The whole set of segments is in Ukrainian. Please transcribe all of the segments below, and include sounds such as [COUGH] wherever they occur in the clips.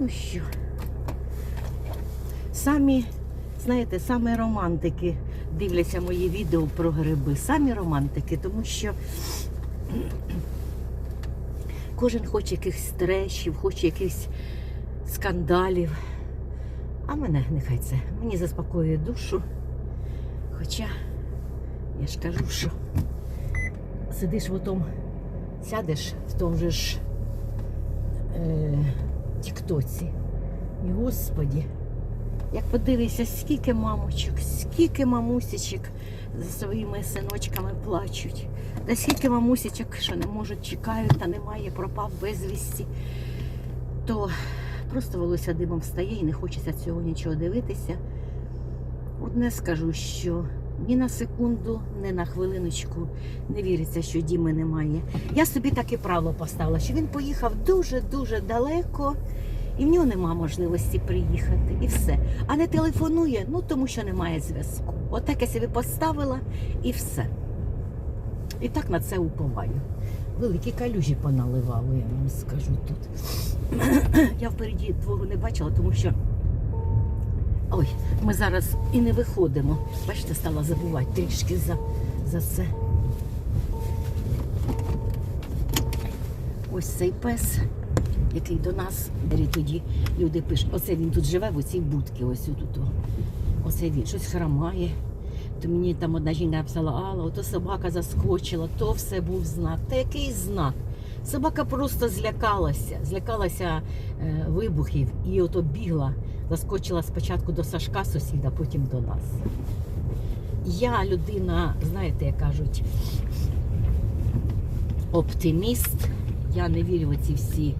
Ну що? Самі, знаєте, самі романтики дивляться мої відео про гриби. Самі романтики, тому що кожен хоче якихось трешів, хоче якихось скандалів. А мене нехай це. Мені заспокоює душу. Хоча я ж кажу, що сидиш в тому, сядеш в тому ж е, тіктоці. І господі, як подивишся, скільки мамочок, скільки мамусечок за своїми синочками плачуть. Та скільки мамусечок, що не можуть, чекають, та немає, пропав безвісті, то просто волосся димом встає і не хочеться цього нічого дивитися. Одне скажу, що ні на секунду, ні на хвилиночку не віриться, що Діми немає. Я собі таке правило поставила, що він поїхав дуже-дуже далеко, і в нього нема можливості приїхати. І все. А не телефонує, ну тому що немає зв'язку. Отак я собі поставила і все. І так на це уповаю. Великі калюжі поналивали, я вам скажу тут. [CLEARS THROAT] Я впереді двору не бачила, тому що. Ой, ми зараз і не виходимо. Бачите, стала забувати трішки за, за це. Ось цей пес, який до нас двері тоді люди пишуть. Оце він тут живе в оцій будці, ось тут. Оце він щось хромає. То мені там одна жінка написала, Алла, ото собака заскочила, то все був знак. Та який знак? Собака просто злякалася, злякалася е, вибухів і ото бігла, заскочила спочатку до Сашка сусіда, потім до нас. Я людина, знаєте, як кажуть, оптиміст. Я не вірю в ці всі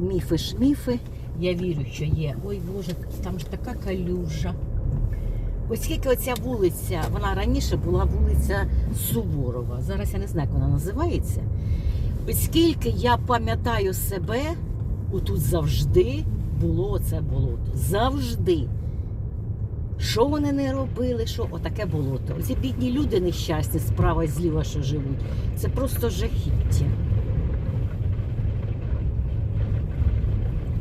міфи-шміфи. Я вірю, що є. Ой Боже, там ж така калюжа. Оскільки оця вулиця, вона раніше була вулиця Суворова. Зараз я не знаю, як вона називається. Оскільки я пам'ятаю себе, отут завжди було це болото. Завжди. Що вони не робили, що отаке болото. Оці бідні люди нещасні справа і зліва, що живуть. Це просто жахіття.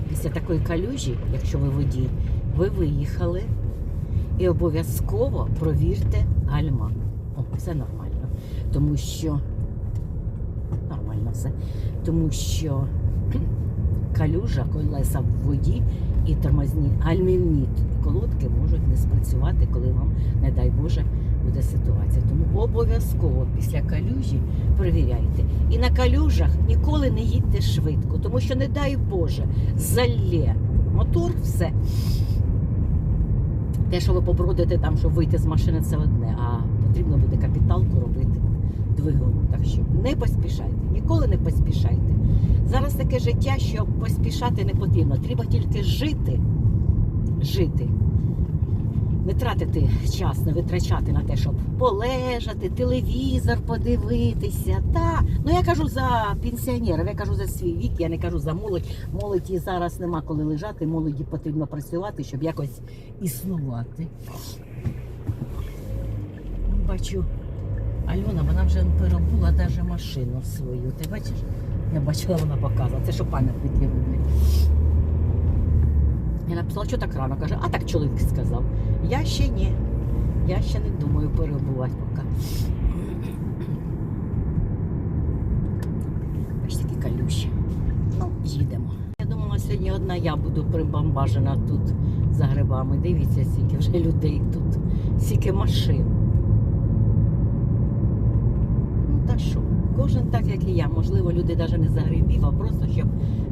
Після такої калюжі, якщо ви водій, ви виїхали і обов'язково провірте гальма. О, все нормально. Тому що нормально все. Тому що калюжа, колеса в воді і тормозні гальмівні колодки можуть не спрацювати, коли вам, не дай Боже, буде ситуація. Тому обов'язково після калюжі перевіряйте. І на калюжах ніколи не їдьте швидко, тому що, не дай Боже, залє мотор, все. Те, що ви побродите там, щоб вийти з машини, це одне, а потрібно буде капіталку робити двигуну. Так що не поспішайте, ніколи не поспішайте. Зараз таке життя, що поспішати не потрібно. Треба тільки жити, жити. Не тратити час, не витрачати на те, щоб полежати, телевізор подивитися. Та ну я кажу за пенсіонерів, я кажу за свій вік, я не кажу за молодь. Молоді зараз нема коли лежати, молоді потрібно працювати, щоб якось існувати. Ну, Бачу, Альона, вона вже перебула навіть машину свою. Ти бачиш? Я бачила, вона показувала. Це що пам'ятники роблять. Я написала, що так рано. Каже, а так чоловік сказав. Я ще ні. Я ще не думаю перебувати поки. Бачите, такі калюші. Ну, їдемо. Я думала, сьогодні одна я буду прибамбажена тут за грибами. Дивіться, скільки вже людей тут, скільки машин. Ну та що? Кожен так, як і я. Можливо, люди навіть не загрибів, а просто щоб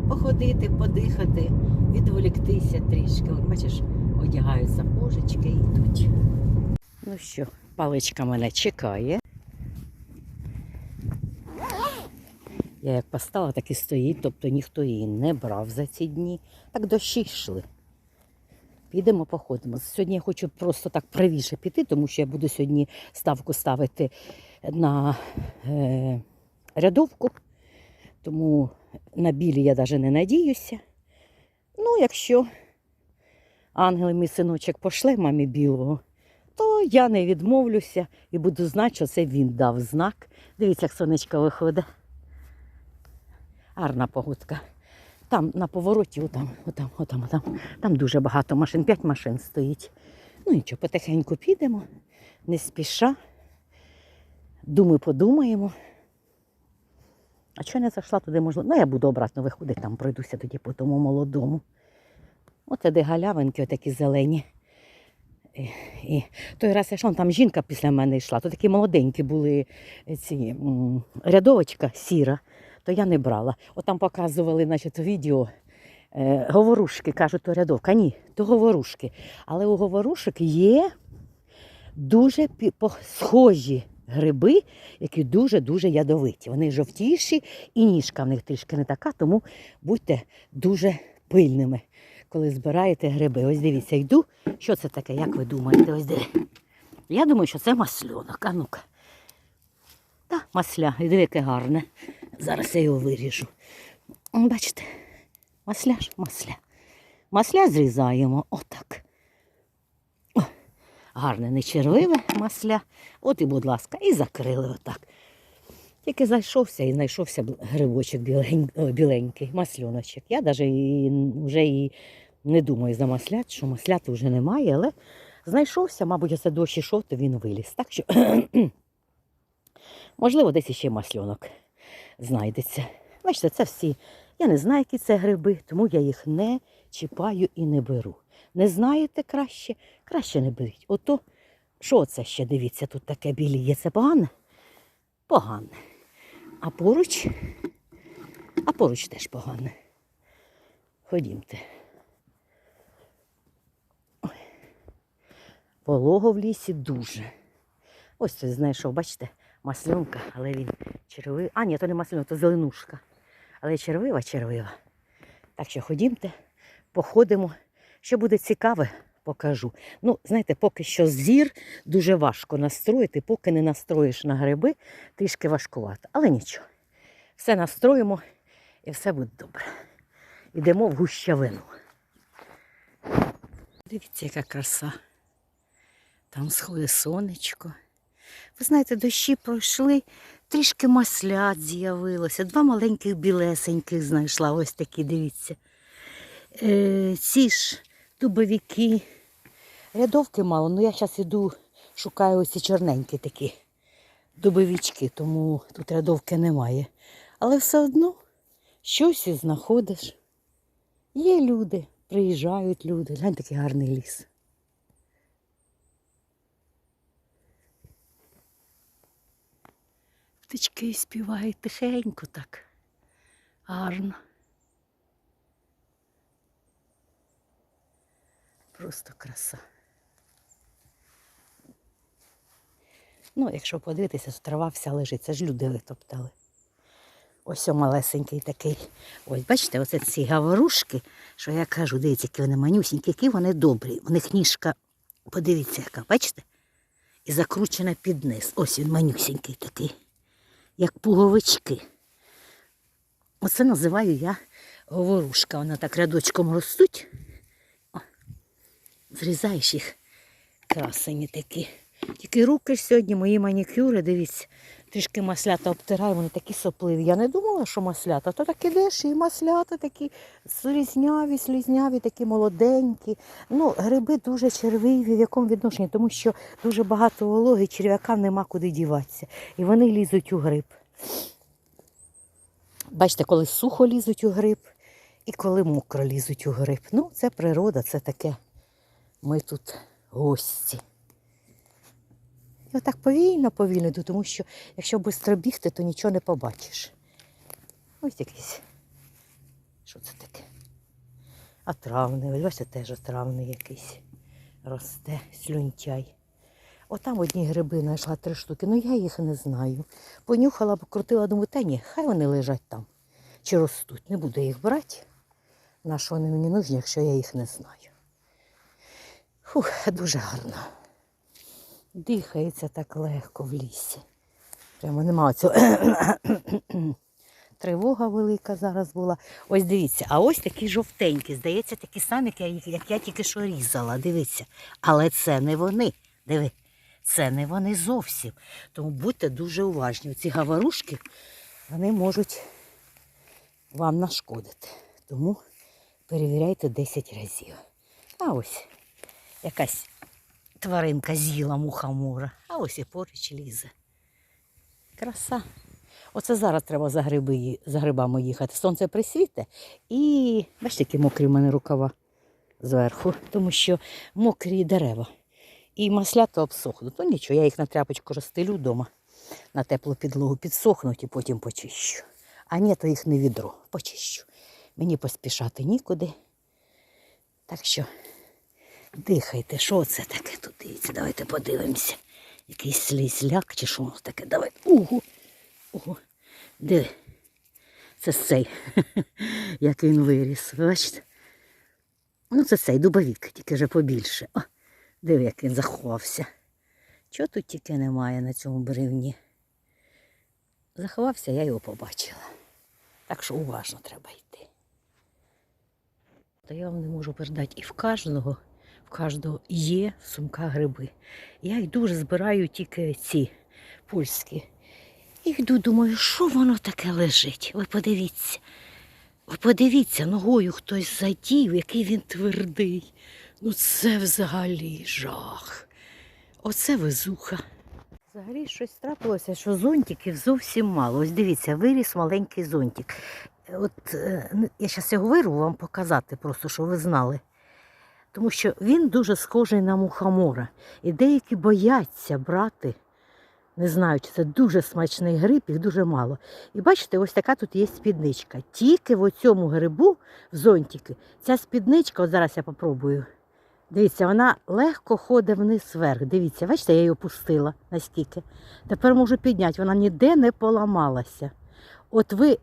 походити, подихати, відволіктися трішки. Бачиш, одягаються божечки і йдуть. Ну що, паличка мене чекає. Я як поставила, так і стоїть, тобто ніхто її не брав за ці дні. Так дощі йшли. Підемо, походимо. Сьогодні я хочу просто так правіше піти, тому що я буду сьогодні ставку ставити на е, рядовку. Тому на білі я навіть не надіюся. Ну, якщо ангел мій синочок пошле мамі білого, то я не відмовлюся і буду знати, що це він дав знак. Дивіться, як сонечко виходить. Гарна погодка. Там на повороті, отам, отам, отам, отам. Там дуже багато машин, п'ять машин стоїть. Ну нічого, потихеньку підемо, не спіша. Думаю, подумаємо. А чого не зайшла туди, можливо? Ну, я буду обратно виходити, там пройдуся тоді по тому молодому. Оце де галявинки, отакі зелені. І, і той раз я йшла, там жінка після мене йшла, то такі молоденькі були ці м, рядовочка сіра, то я не брала. От там показували, значить, відео. Е, говорушки, кажуть, то рядовка. Ні, то говорушки. Але у говорушок є дуже схожі гриби, які дуже-дуже ядовиті. Вони жовтіші і ніжка в них трішки не така, тому будьте дуже пильними, коли збираєте гриби. Ось дивіться, йду. Що це таке, як ви думаєте? Ось де. Я думаю, що це масльонок. А ну-ка. Та, масля, і диви, яке гарне. Зараз я його виріжу. Бачите, масля ж масля. Масля зрізаємо отак. Гарне, не масля. От і, будь ласка, і закрили отак. Тільки зайшовся і знайшовся грибочок біленький, масльоночок. Я навіть вже і не думаю за маслят, що маслят вже немає, але знайшовся, мабуть, оце дощ ішов, то він виліз. Так що, [CLEARS THROAT] можливо, десь іще масльонок знайдеться. Бачите, це всі. Я не знаю, які це гриби, тому я їх не чіпаю і не беру. Не знаєте краще, краще не беріть. Ото, що це ще дивіться, тут таке біліє, це погане? Погане. А поруч, а поруч теж погане. Ходімте. Ой. Волого в лісі дуже. Ось це знайшов, бачите, маслюнка, але він червивий. А, ні, то не маслюнка, то зеленушка. Але червива, червива. Так що ходімте, походимо. Що буде цікаве, покажу. Ну, знаєте, поки що зір дуже важко настроїти, поки не настроїш на гриби, трішки важкувато. Але нічого. Все настроїмо і все буде добре. Йдемо в гущавину. Дивіться, яка краса. Там сходить сонечко. Ви знаєте, дощі пройшли, трішки маслят з'явилося. Два маленьких білесеньких знайшла. Ось такі, дивіться. Е, ці ж дубовики. Рядовки мало, ну я зараз іду, шукаю ось ці чорненькі такі дубовички, тому тут рядовки немає. Але все одно щось і знаходиш. Є люди, приїжджають люди. Глянь, такий гарний ліс. Птички співають тихенько так. Гарно. Просто краса. Ну, якщо подивитися, то трава вся лежить. Це ж люди витоптали. Ось малесенький такий. Ось, бачите, оце ці гаворушки, що я кажу, дивіться, які вони манюсінькі, які вони добрі. У них ніжка, подивіться, яка, бачите? І закручена під низ. Ось він манюсінький такий, як пуговички. Оце називаю я говорушка. Вона так рядочком ростуть. О, зрізаєш їх, красені такі. Тільки руки сьогодні, мої манікюри, дивіться, трішки маслята обтираю, вони такі сопливі. Я не думала, що маслята, то так ідеш, і маслята такі слізняві, слізняві, такі молоденькі. Ну, гриби дуже червиві, в якому відношенні, тому що дуже багато вологи, черв'якам нема куди діватися. І вони лізуть у гриб. Бачите, коли сухо лізуть у гриб і коли мокро лізуть у гриб. Ну, це природа, це таке. Ми тут гості. І отак повільно, повільно йду, тому що якщо швидко бігти, то нічого не побачиш. Ось якийсь. Що це таке? А травний, ось теж травний якийсь росте, слюнтяй. Отам одні гриби знайшла три штуки, ну я їх не знаю. Понюхала, покрутила, думаю, та ні, хай вони лежать там. Чи ростуть. Не буду їх брати. На що вони мені нужні, якщо я їх не знаю. Фух, дуже гарно. Дихається так легко в лісі. Прямо нема цього. [COUGHS] Тривога велика зараз була. Ось дивіться, а ось такі жовтенькі. Здається, такі самі, як я, тільки що різала. Дивіться. Але це не вони. Диви, це не вони зовсім. Тому будьте дуже уважні. Ці гаварушки вони можуть вам нашкодити. Тому перевіряйте 10 разів. А ось якась тваринка з'їла мухомора, а ось і поруч лізе. Краса. Оце зараз треба за, гриби, за грибами їхати. Сонце присвіте і бачите, які мокрі в мене рукава зверху, тому що мокрі дерева. І маслята обсохнуть. Ну нічого, я їх на тряпочку розстелю вдома на теплу підлогу, підсохнуть і потім почищу. А ні, то їх не відро, почищу. Мені поспішати нікуди. Так що дихайте, що це таке тут? Дивіться, давайте подивимося. Якийсь слізляк чи що таке. Давай. Угу. Ого. Диви. Це цей, [LAUGHS] як він виріс. Ви Бачите? Ну, це цей дубовік, тільки вже побільше. О, диви, як він заховався. Чого тут тільки немає на цьому бревні? Заховався, я його побачила. Так що уважно треба йти. То я вам не можу передати. І в кожного, в кожного є в сумках гриби. Я йду збираю тільки ці польські. І йду, думаю, що воно таке лежить? Ви подивіться. Ви подивіться, ногою хтось задів, який він твердий. Ну це взагалі жах. Оце везуха. Взагалі щось трапилося, що зонтиків зовсім мало. Ось дивіться, виріс маленький зонтик. От е, я зараз його вирву вам показати, просто щоб ви знали. Тому що він дуже схожий на мухомора. І деякі бояться брати. Не знаю, чи це дуже смачний гриб, їх дуже мало. І бачите, ось така тут є спідничка. Тільки в цьому грибу, в зонтики, ця спідничка, от зараз я попробую. Дивіться, вона легко ходить вниз вверх. Дивіться, бачите, я її опустила настільки. Тепер можу підняти, вона ніде не поламалася. От ви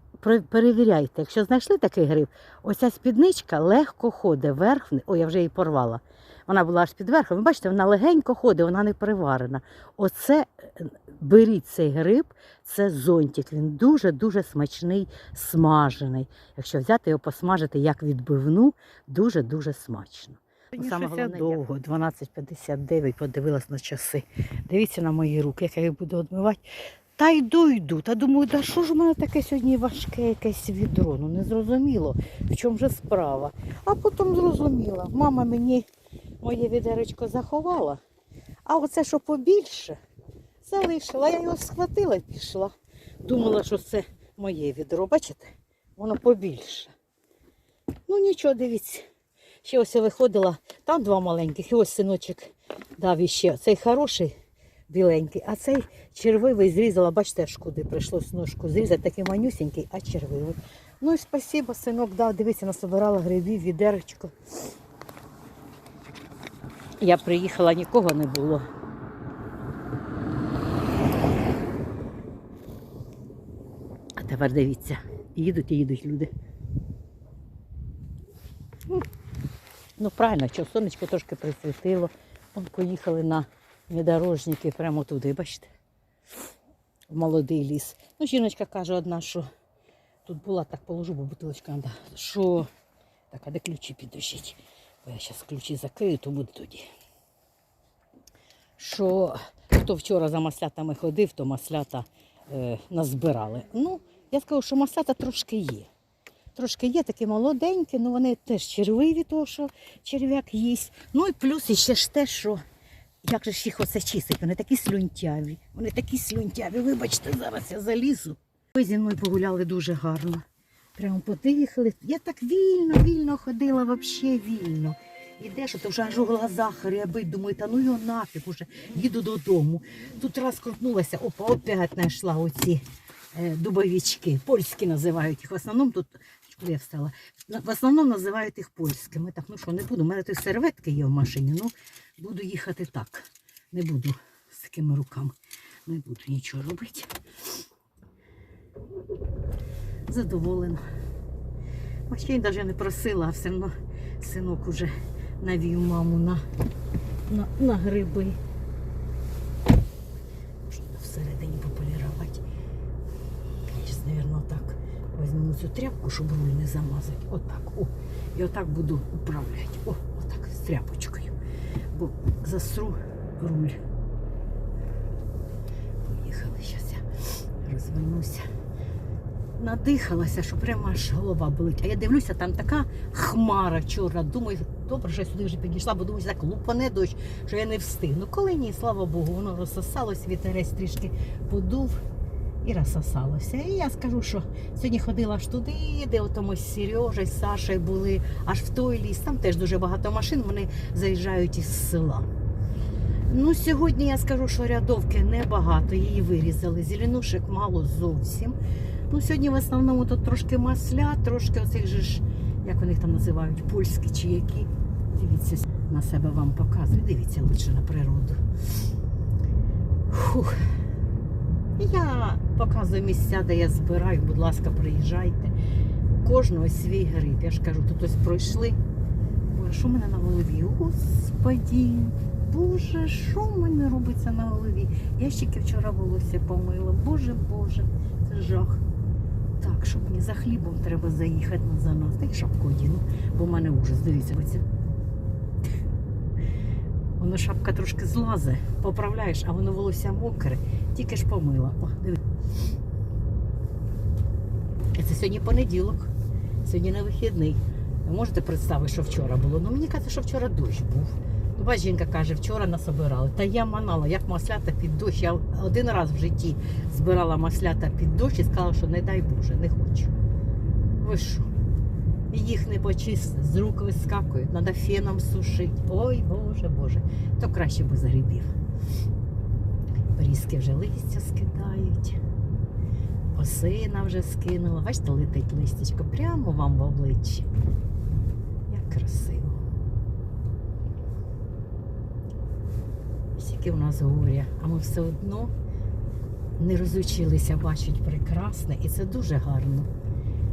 перевіряйте, якщо знайшли такий гриб, оця спідничка легко ходить вверх. Ой, я вже її порвала. Вона була аж під верхом. Ви бачите, вона легенько ходить, вона не приварена. Оце е, беріть цей гриб, це зонтик. Він дуже-дуже смачний, смажений. Якщо взяти його посмажити як відбивну, дуже-дуже смачно. Саме головне довго, 12.59, подивилась на часи. Дивіться на мої руки, як я їх буду відмивати. Та йду, йду. Та думаю, да що ж у мене таке сьогодні важке якесь відро? Ну не зрозуміло, в чому же справа. А потім зрозуміла. Мама мені моє відеречко заховала, а оце, що побільше, залишила. Я його схватила і пішла. Думала, що це моє відро. Бачите? Воно побільше. Ну нічого, дивіться. Ще ось я виходила, там два маленьких, і ось синочок дав іще. Цей хороший біленький, а цей червивий зрізала, бачите, аж куди прийшлось ножку зрізати, такий манюсенький, а червивий. Ну і спасибо, синок дав, дивіться, насобирала грибів, відеречко. Я приїхала, нікого не було. А тепер дивіться, їдуть і їдуть люди. Ну правильно, що сонечко трошки присвітило. Вон поїхали на внедорожники прямо туди, бачите? В молодий ліс. Ну, жіночка каже одна, що тут була, так положу, бо бутилочка що. Так, а де ключі підожіть? Бо я зараз ключі закрию, то буде тоді. Що хто вчора за маслятами ходив, то маслята е, назбирали. Ну, я скажу, що маслята трошки є. Трошки є такі молоденькі, ну вони теж червиві, того, що черв'як їсть. Ну і плюс іще ж те, що як же ж їх оце чистить, вони такі слюнтяві. Вони такі слюнтяві. Вибачте, зараз я залізу. Ви зі мною погуляли дуже гарно. Прямо подихали. Я так вільно, вільно ходила, взагалі вільно. Ідеш, то вже аж у глазах рябить, думаю, та ну його нафіг уже, їду додому. Тут раз крутнулася, опа, опять знайшла оці е, дубовички. Польські називають їх. В основному тут, я встала, в основному називають їх польськими. Так, ну що, не буду. У мене тут серветки є в машині, ну буду їхати так. Не буду з такими руками. Не буду нічого робити. Задоволена. Я навіть не просила, а все одно синок уже навів маму на, на, на гриби. Можна всередині пополірувати. Я зараз, мабуть, отак візьму цю тряпку, щоб руль не замазати. Отак. О. І отак буду управляти. О, отак, з тряпочкою. Бо засру руль. Поїхали. Зараз я розвернуся. надихалася, що прямо аж голова болить. А я дивлюся, там така хмара чорна. Думаю, добре, що я сюди вже підійшла, бо думаю, так лупане дощ, що я не встигну. Коли ні, слава Богу, воно розсосалось, вітерець трішки подув і розсосалося. І я скажу, що сьогодні ходила аж туди, де ото ми з Сережею, з Сашею були, аж в той ліс. Там теж дуже багато машин, вони заїжджають із села. Ну, сьогодні я скажу, що рядовки небагато, її вирізали. Зеленушек мало зовсім. Ну, сьогодні в основному тут трошки масля, трошки оцих же ж, як вони там називають, польські чи які. Дивіться, на себе вам показую. Дивіться лучше на природу. Фух. Я показую місця, де я збираю. Будь ласка, приїжджайте. Кожного свій гриб. Я ж кажу, тут ось пройшли. Боже, що в мене на голові? Господі, Боже, що в мене робиться на голові? Я ще вчора волосся помила. Боже, Боже, це жах. Так, що мені за хлібом треба заїхати на занос. Та й шапку одіну, бо в мене ужас. Дивіться. Воно шапка трошки злазе, поправляєш, а воно волосся мокре, тільки ж помила. О. Це сьогодні понеділок, сьогодні не вихідний. Ви можете представити, що вчора було? Ну мені кажуть, що вчора дощ був. Ну, бач, жінка каже, вчора насобирали. Та я манала, як маслята під дощ. Я один раз в житті збирала маслята під дощ і сказала, що не дай Боже, не хочу. Ви що? Їх не почистити, з рук вискакують, треба феном сушити. Ой, Боже, Боже, то краще без грибів. Берізки вже листя скидають. Осина вже скинула. Бачите, летить листячко прямо вам в обличчя. Як красиво. Скільки в нас горя, а ми все одно не розучилися бачити прекрасне, і це дуже гарно,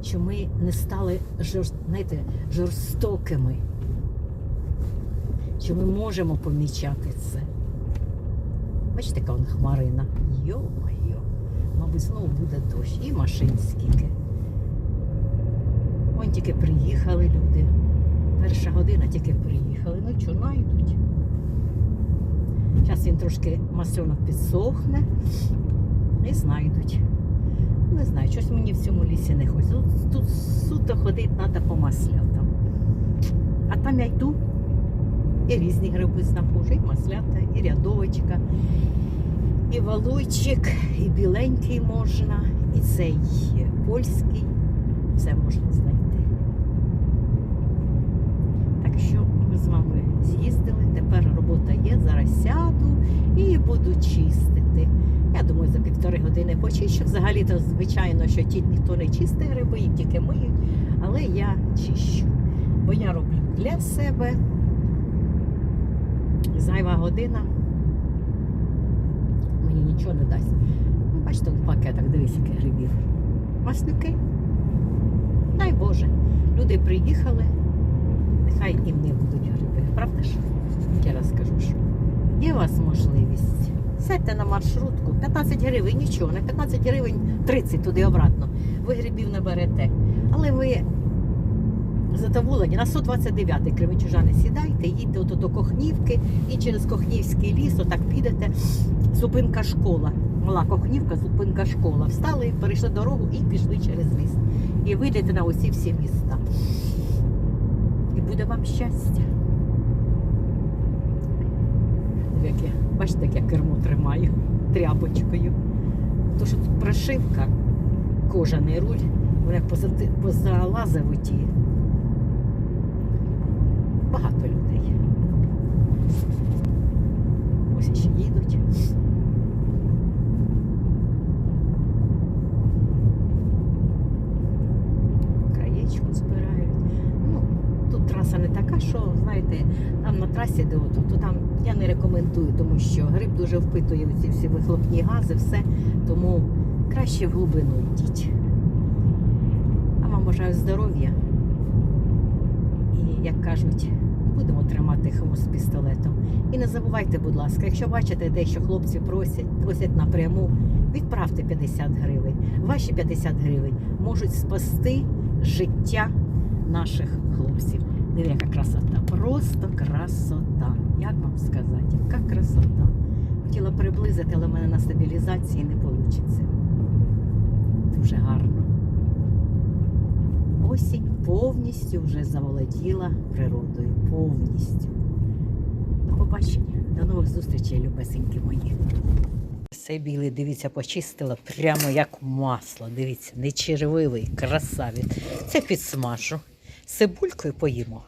що ми не стали жор... знаєте, жорстокими, що ми можемо помічати це. Бачите, яка вон хмарина. Йо-моє, мабуть, знову буде дощ. І машин скільки. Вон тільки приїхали люди. Перша година тільки приїхали. Ну що, найдуть. Зараз він трошки масонок підсохне і знайдуть. Не знаю, щось мені в цьому лісі не хочеться. Тут, тут суто ходити треба по маслятам. А там я йду і різні гриби знаходжу, і маслята, і рядовочка, і валуйчик, і біленький можна, і цей польський. Все можна знайти. Так що ми з вами з'їздили, тепер робота є, зараз сяду і буду чистити. Я думаю, за години почищу. Взагалі-то, звичайно, що ті ніхто не чистить гриби, їх тільки миють, але я чищу. Бо я роблю для себе. Зайва година мені нічого не дасть. Ну, бачите, в пакетах, дивись, яких грибів. Маслюки. Дай Боже, люди приїхали, нехай і не будуть гриби. Правда ж? Я раз скажу, що є у вас можливість. Сядьте на маршрутку, 15 гривень, нічого, не 15 гривень 30 туди обратно. Ви грибів не берете. Але ви задоволені на 129-й Кременчужани сідайте, їдьте ото до Кохнівки і через Кохнівський ліс, отак підете. Зупинка школа. Мала Кохнівка, зупинка школа. Встали, перейшли дорогу і пішли через ліс. І вийдете на усі всі міста. І буде вам щастя. Яке, бачите, як я кермо тримаю тряпочкою. Тому що тут прошивка, кожаний руль, вона як позалазив у ті. Багато людей. Ось ще їдуть. Краєчку збирають. Ну, тут траса не така, що, знаєте, там на трасі, де ото, то там я не рекомендую, тому що гриб дуже впитує ці всі вихлопні гази, все. Тому краще в глибину йдіть. А вам бажаю здоров'я. І, як кажуть, будемо тримати хвост пістолетом. І не забувайте, будь ласка, якщо бачите, де що хлопці просять, просять напряму, відправте 50 гривень. Ваші 50 гривень можуть спасти життя наших хлопців. Диви, яка красота. Просто красота. Як вам сказати, яка красота. Хотіла приблизити, але в мене на стабілізації не вийде. Дуже гарно. осінь повністю вже заволоділа природою. Повністю. До побачення, до нових зустрічей, любесенькі мої. Цей білий, дивіться, почистила прямо як масло. Дивіться, не червивий, красавець. Це підсмажу. З цибулькою поїмо.